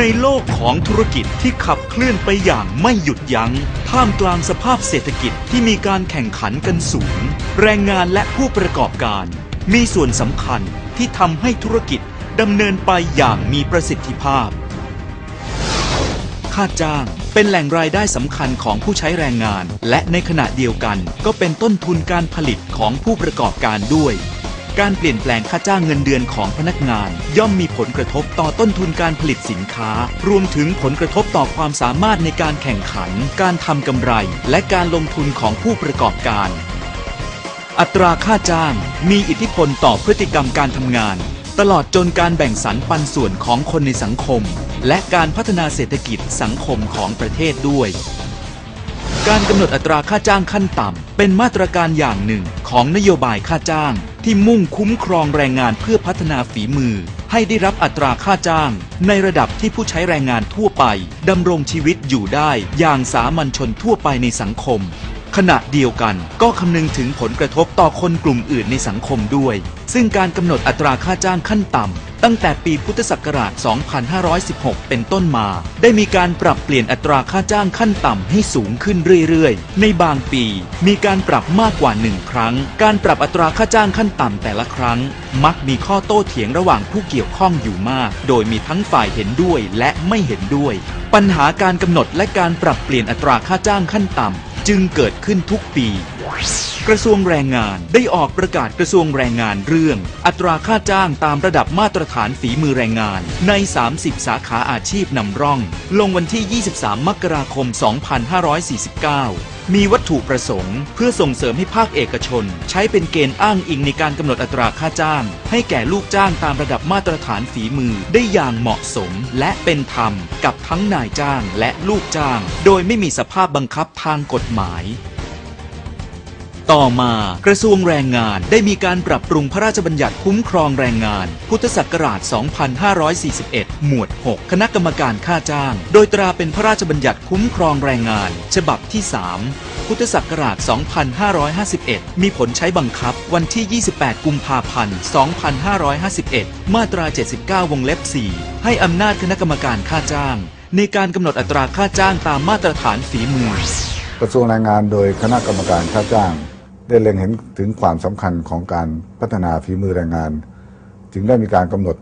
ในโลกของธุรกิจที่ขับเคลื่อนไปอย่างไม่หยุดยัง้ง ท่ามกลางสภาพเศรษฐกิจที่มีการแข่งขันกันสูง แรงงานและผู้ประกอบการ มีส่วนสำคัญที่ทำให้ธุรกิจดำเนินไปอย่างมีประสิทธิภาพ ค่าจ้างเป็นแหล่งรายได้สำคัญของผู้ใช้แรงงาน และในขณะเดียวกันก็เป็นต้นทุนการผลิตของผู้ประกอบการด้วย การเปลี่ยนแปลงค่าจ้างเงินเดือนของพนักงาน ย่อมมีผลกระทบต่อต้นทุนการผลิตสินค้า รวมถึงผลกระทบต่อความสามารถในการแข่งขัน การทำกำไร และการลงทุนของผู้ประกอบการ อัตราค่าจ้าง มีอิทธิพลต่อพฤติกรรมการทำงาน ตลอดจนการแบ่งสรรปันส่วนของคนในสังคม และการพัฒนาเศรษฐกิจสังคมของประเทศด้วย การกำหนดอัตราค่าจ้างขั้นต่ำ เป็นมาตรการอย่างหนึ่งของนโยบายค่าจ้าง ที่มุ่งคุ้มครองแรงงานเพื่อพัฒนาฝีมือ ให้ได้รับอัตราค่าจ้าง ในระดับที่ผู้ใช้แรงงานทั่วไปดำรงชีวิตอยู่ได้อย่างสามัญชนทั่วไปในสังคม ขณะเดียวกันก็คำนึงถึงผลกระทบต่อคนกลุ่มอื่นในสังคมด้วย ซึ่งการกำหนดอัตราค่าจ้างขั้นต่ำตั้งแต่ปีพุทธศักราช 2516 เป็นต้นมา ได้มีการปรับเปลี่ยนอัตราค่าจ้างขั้นต่ำให้สูงขึ้นเรื่อยๆ ในบางปี มีการปรับมากกว่าหนึ่งครั้ง การปรับอัตราค่าจ้างขั้นต่ำแต่ละครั้ง มักมีข้อโต้เถียงระหว่างผู้เกี่ยวข้องอยู่มาก โดยมีทั้งฝ่ายเห็นด้วยและไม่เห็นด้วย ปัญหาการกำหนดและการปรับเปลี่ยนอัตราค่าจ้างขั้นต่ำ จึงเกิดขึ้นทุกปี กระทรวงแรงงานได้ออกประกาศกระทรวงแรงงานเรื่อง อัตราค่าจ้างตามระดับมาตรฐานฝีมือแรงงานใน 30 สาขาอาชีพนำร่อง ลงวันที่ 23 มกราคม 2549 มีวัตถุประสงค์ เพื่อส่งเสริมให้ภาคเอกชน ใช้เป็นเกณฑ์อ้างอิงในการกำหนดอัตราค่าจ้าง ให้แก่ลูกจ้างตามระดับมาตรฐานฝีมือได้อย่างเหมาะสม และเป็นธรรมกับทั้งนายจ้างและลูกจ้าง โดยไม่มีสภาพบังคับทางกฎหมายต่อมากระทรวงแรงงานได้มีการปรับปรุงพระราชบัญญัติคุ้มครองแรงงาน พุทธศักราช 2541 หมวด 6 คณะกรรมการค่าจ้าง โดยตราเป็นพระราชบัญญัติคุ้มครองแรงงาน ฉบับที่ 3 พุทธศักราช 2551 มีผลใช้บังคับวันที่ 28 กุมภาพันธ์ 2551 มาตรา 79 วงเล็บ 4 ให้อำนาจคณะกรรมการค่าจ้าง ในการกำหนดอัตราค่าจ้างตามมาตรฐานฝีมือ กระทรวงแรงงานโดยคณะกรรมการค่าจ้าง ได้เล็งเห็นถึงความสำคัญของการพัฒนาฝีมือแรงงาน จึงได้มีการกำหนด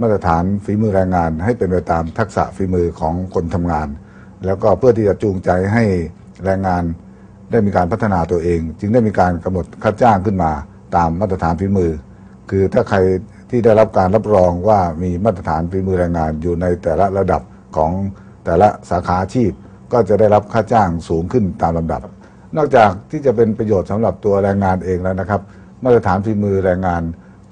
มาตรฐานฝีมือแรงงาน ให้เป็นไปตามทักษะฝีมือของคนทำงาน แล้วก็เพื่อที่จะจูงใจให้แรงงานได้มีการพัฒนาตัวเอง จึงได้มีการกำหนดค่าจ้างขึ้นมาตามมาตรฐานฝีมือ คือถ้าใครที่ได้รับการรับรองว่ามีมาตรฐานฝีมือแรงงานอยู่ในแต่ละระดับของแต่ละสาขาอาชีพ ก็จะได้รับค่าจ้างสูงขึ้นตามลำดับ นอกจากที่จะเป็นประโยชน์สำหรับตัวแรงงานเองแล้วนะครับ มาตรฐานฝีมือแรงงาน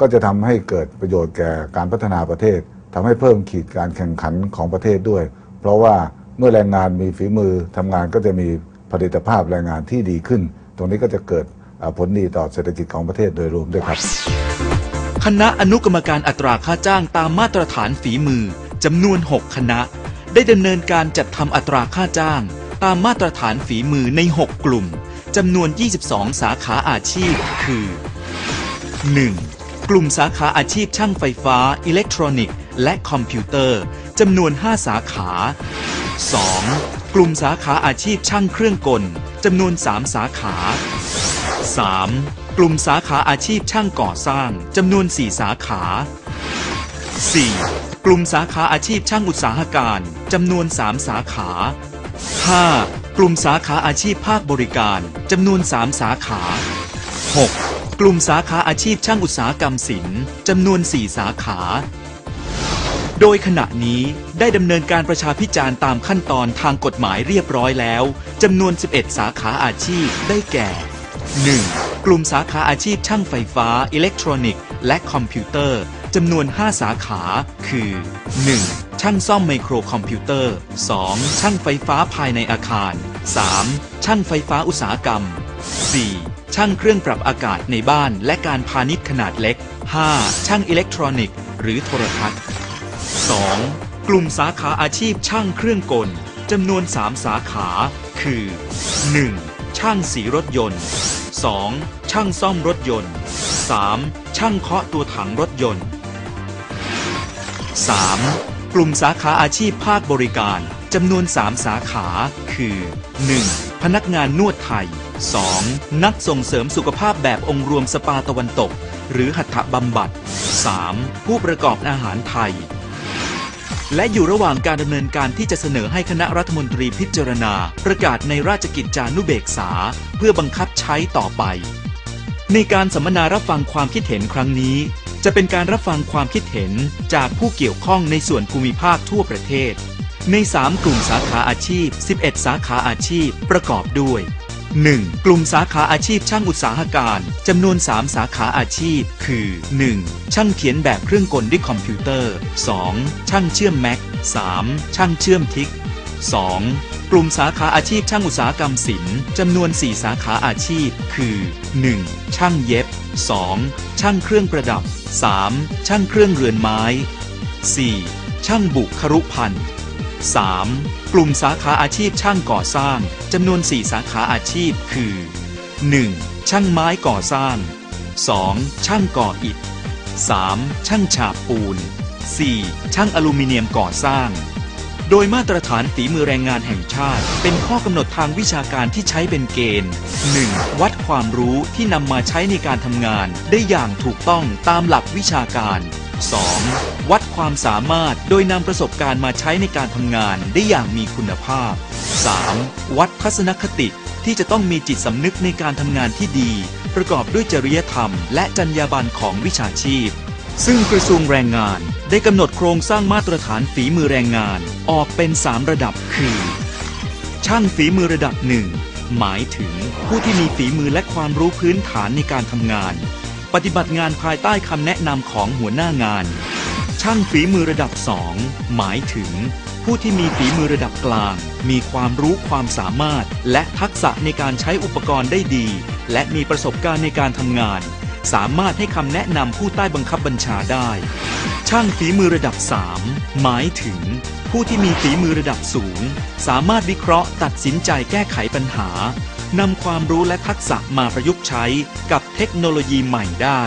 ก็จะทำให้เกิดประโยชน์แก่การพัฒนาประเทศทำให้เพิ่มขีดการแข่งขันของประเทศด้วย เพราะว่าเมื่อแรงงานมีฝีมือทำงานก็จะมีผลิตภาพแรงงานที่ดีขึ้น ตรงนี้ก็จะเกิดผลดีต่อเศรษฐกิจของประเทศโดยรวมด้วยครับ คณะอนุกรรมการอัตราค่าจ้างตามมาตรฐานฝีมือจำนวน 6 คณะ ได้ดำเนินการจัดทำอัตราค่าจ้าง ตามมาตรฐานฝีมือใน 6 กลุ่มจำนวน 22 สาขาอาชีพ คือ 1. กลุ่มสาขาอาชีพช่างไฟฟ้า อิเล็กทรอนิกส์และคอมพิวเตอร์จำนวน 5 สาขา 2. กลุ่มสาขาอาชีพช่างเครื่องกลจำนวน 3 สาขา 3. กลุ่มสาขาอาชีพช่างก่อสร้างจำนวน 4 สาขา 4. กลุ่มสาขาอาชีพช่างอุตสาหการจำนวน 3 สาขา 5. กลุ่มสาขาอาชีพภาคบริการจำนวน 3 สาขา 6. กลุ่มสาขาอาชีพช่างอุตสาหกรรมศิลป์จำนวน 4 สาขา โดยขณะนี้ได้ดำเนินการประชาพิจารณ์ตามขั้นตอนทางกฎหมายเรียบร้อยแล้วจำนวน 11 สาขาอาชีพได้แก่ 1. กลุ่มสาขาอาชีพช่างไฟฟ้า อิเล็กทรอนิกส์ และคอมพิวเตอร์จำนวน 5 สาขา คือ 1. ช่างซ่อมไมโครคอมพิวเตอร์ 2. ช่างไฟฟ้าภายในอาคาร 3. ช่างไฟฟ้าอุตสาหกรรม 4. ช่างเครื่องปรับอากาศในบ้านและการพาณิชย์ขนาดเล็ก 5. ช่างอิเล็กทรอนิกส์หรือโทรทัศน์ 2. กลุ่มสาขาอาชีพช่างเครื่องกลจำนวน 3 สาขา คือ 1. ช่างสีรถยนต์ 2. ช่างซ่อมรถยนต์ 3. ช่างเคาะตัวถังรถยนต์ 3. กกลุ่มสาขาอาชีพภาคบริการ จำนวน 3 สาขา คือ 1. พนักงานนวดไทย 2. นักส่งเสริมสุขภาพแบบองค์รวมสปาตะวันตก หรือหัตถบำบัด 3. ผู้ประกอบอาหารไทย และอยู่ระหว่างการดำเนินการที่จะเสนอให้คณะรัฐมนตรีพิจารณา ประกาศในราชกิจจานุเบกษา เพื่อบังคับใช้ต่อไป ในการสัมมนารับฟังความคิดเห็นครั้งนี้จะเป็นการรับฟังความคิดเห็นจากผู้เกี่ยวข้องในส่วนภูมิภาคทั่วประเทศ ใน 3 กลุ่มสาขาอาชีพ 11 สาขาอาชีพประกอบด้วย 1. กลุ่มสาขาอาชีพช่างอุตสาหการจำนวน 3 สาขาอาชีพ คือ 1. ช่างเขียนแบบเครื่องกลด้วยคอมพิวเตอร์ 2. ช่างเชื่อมแม็ก 3. ช่างเชื่อมทิก 2. กลุ่มสาขาอาชีพช่างอุตสาหกรรมศิลป์จำนวน 4 สาขาอาชีพ คือ 1. ช่างเย็บ 2. ช่างเครื่องประดับ 3. ช่างเครื่องเรือนไม้ 4. ช่างบุครุพันธ์ 3. กลุ่มสาขาอาชีพช่างก่อสร้างจำนวน 4 สาขาอาชีพคือ 1. ช่างไม้ก่อสร้าง 2. ช่างก่ออิฐ 3. ช่างฉาบปูน 4. ช่างอลูมิเนียมก่อสร้าง โดยมาตรฐานฝีมือแรงงานแห่งชาติ เป็นข้อกำหนดทางวิชาการที่ใช้เป็นเกณฑ์ 1. วัดความรู้ที่นำมาใช้ในการทำงาน ได้อย่างถูกต้องตามหลักวิชาการ 2. วัดความสามารถโดยนำประสบการณ์มาใช้ในการทำงานได้อย่างมีคุณภาพ 3. วัดทัศนคติที่จะต้องมีจิตสำนึกในการทำงานที่ดี ประกอบด้วยจริยธรรม และจรรยาบรรณของวิชาชีพ ซึ่งกระทรวงแรงงานได้กำหนดโครงสร้างมาตรฐานฝีมือแรงงานออกเป็น 3 ระดับคือ ช่างฝีมือระดับหนึ่งหมายถึงผู้ที่มีฝีมือและความรู้พื้นฐานในการทำงาน ปฏิบัติงานภายใต้คำแนะนำของหัวหน้างาน ช่างฝีมือระดับสองหมายถึง ผู้ที่มีฝีมือระดับกลาง มีความรู้ความสามารถ และทักษะในการใช้อุปกรณ์ได้ดี และมีประสบการณ์ในการทำงาน สามารถให้คำแนะนำผู้ใต้บังคับบัญชาได้ ช่างฝีมือระดับ 3 หมายถึง ผู้ที่มีฝีมือระดับสูง สามารถวิเคราะห์ตัดสินใจแก้ไขปัญหา นำความรู้และทักษะมาประยุกต์ใช้กับเทคโนโลยีใหม่ได้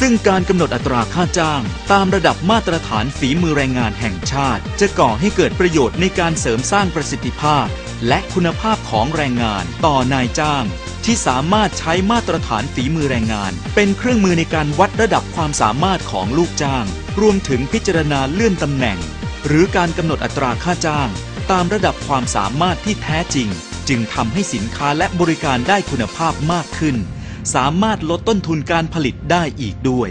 ซึ่งการกำหนดอัตราค่าจ้าง ตามระดับมาตรฐานฝีมือแรงงานแห่งชาติ จะก่อให้เกิดประโยชน์ในการเสริมสร้างประสิทธิภาพ และคุณภาพของแรงงานต่อนายจ้าง ที่สามารถใช้มาตรฐานฝีมือแรงงาน เป็นเครื่องมือในการวัดระดับความสามารถของลูกจ้าง รวมถึงพิจารณาเลื่อนตำแหน่ง หรือการกำหนดอัตราค่าจ้าง ตามระดับความสามารถที่แท้จริง จึงทำให้สินค้าและบริการได้คุณภาพมากขึ้น สามารถลดต้นทุนการผลิตได้อีกด้วย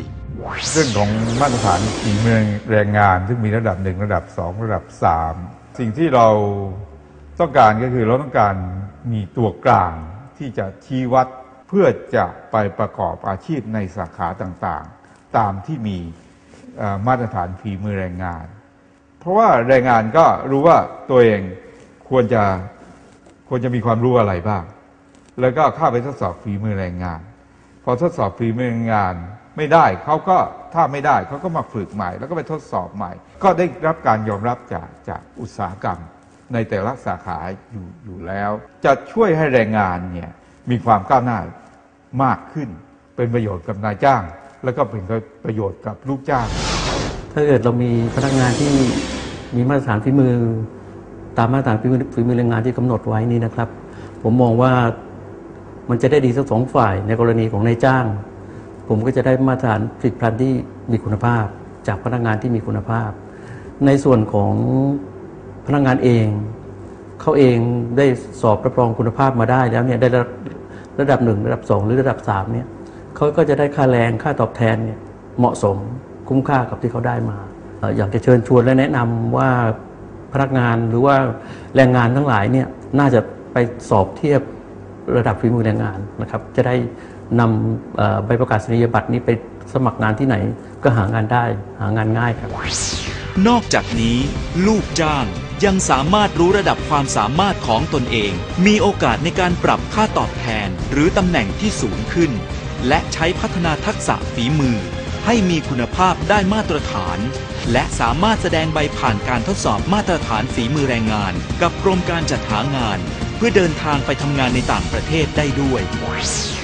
เรื่องของมาตรฐานฝีมือแรงงาน ซึ่งมีระดับหนึ่งระดับสองระดับสามสิ่งที่เราต้องการก็คือเราต้องการมีตัวกลางที่จะชี้วัดเพื่อจะไปประกอบอาชีพในสาขาต่างๆ ตามที่มีมาตรฐานฝีมือแรงงาน เพราะว่าแรงงานก็รู้ว่าตัวเองควรจะ ควรจะมีความรู้อะไรบ้าง แล้วก็เข้าไปทดสอบฝีมือแรงงาน พอทดสอบฝีมือแรงงานไม่ได้เขาก็ถ้าไม่ได้เขาก็มาฝึกใหม่ แล้วก็ไปทดสอบใหม่ ก็ได้รับการยอมรับจากจากอุตสาหกรรม ในแต่ละสาขาอยู่อยู่แล้ว จะช่วยให้แรงงานเนี่ยมีความก้าวหน้ามากขึ้น เป็นประโยชน์กับนายจ้าง แล้วก็เป็นประโยชน์กับลูกจ้าง ถ้าเกิดเรามีพนักงานที่มีมาตรฐานฝีมือ ตามมาตรฐานฝีมือฝีมือแรงงานที่กำหนดไว้นี่นะครับ ผมมองว่ามันจะได้ดีทั้งสองฝ่ายในกรณีของนายจ้าง ผมก็จะได้มาตรฐานผลิตภัณฑ์ที่มีคุณภาพ จากพนักงานที่มีคุณภาพ ในส่วนของพนักงานเองเขาเองได้สอบรับรองคุณภาพมาได้แล้วเนี่ยได้ระดับหนึ่งระดับสองหรือระดับสามเนี่ยเขาก็จะได้ค่าแรงค่าตอบแทนเนี่ยเหมาะสมคุ้มค่ากับที่เขาได้มาอ่ออยากจะเชิญชวนและแนะนำว่า พนักงานหรือว่าแรงงานทั้งหลายเนี่ยน่าจะไปสอบเทียบระดับฝีมือแรงงานนะครับ จะได้นำใบประกาศนียบัตรนี้ไปสมัครงานที่ไหนก็หางานได้หางานง่ายครับ นอกจากนี้ลูกจ้างยังสามารถรู้ระดับความสามารถของตนเอง มีโอกาสในการปรับค่าตอบแทน หรือตำแหน่งที่สูงขึ้น และใช้พัฒนาทักษะฝีมือ ให้มีคุณภาพได้มาตรฐาน และสามารถแสดงใบผ่านการทดสอบมาตรฐานฝีมือแรงงาน กับกรมการจัดหางาน เพื่อเดินทางไปทำงานในต่างประเทศได้ด้วย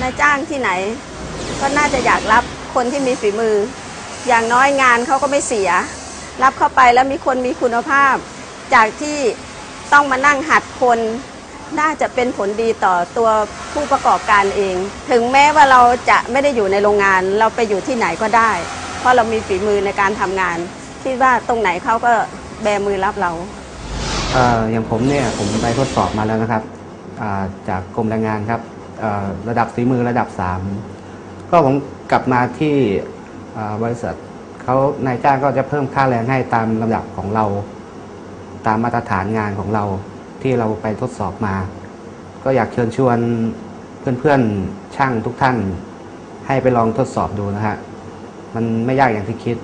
นายจ้างที่ไหน ก็น่าจะอยากรับคนที่มีฝีมือ อย่างน้อยงานเขาก็ไม่เสีย รับเข้าไปแล้วมีคนมีคุณภาพ จากที่ต้องมานั่งหัดคน น่าจะเป็นผลดีต่อตัวผู้ประกอบการเอง ถึงแม้ว่าเราจะไม่ได้อยู่ในโรงงาน เราไปอยู่ที่ไหนก็ได้ เพราะเรามีฝีมือในการทำงาน คิดว่าตรงไหนเขาก็แบมือรับเราเอ่ออย่างผมเนี่ยผมไปทดสอบมาแล้วนะครับอ่าจากกรมแรงงานครับเอ่อระดับฝีมือระดับ 3 ก็ผมกลับมาที่อ่าบริษัทเขานายจ้างก็จะเพิ่มค่าแรงให้ตามลำดับของเรา ตามมาตรฐานงานของเรา ที่เราไปทดสอบมา ก็อยากเชิญชวนเพื่อนๆช่างทุกท่าน ให้ไปลองทดสอบดูนะฮะมันไม่ยากอย่างที่คิด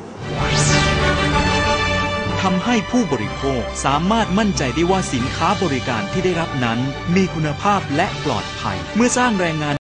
ทำให้ผู้บริโภคสามารถมั่นใจได้ว่าสินค้าบริการที่ได้รับนั้น มีคุณภาพและปลอดภัย เมื่อสร้างแรงงาน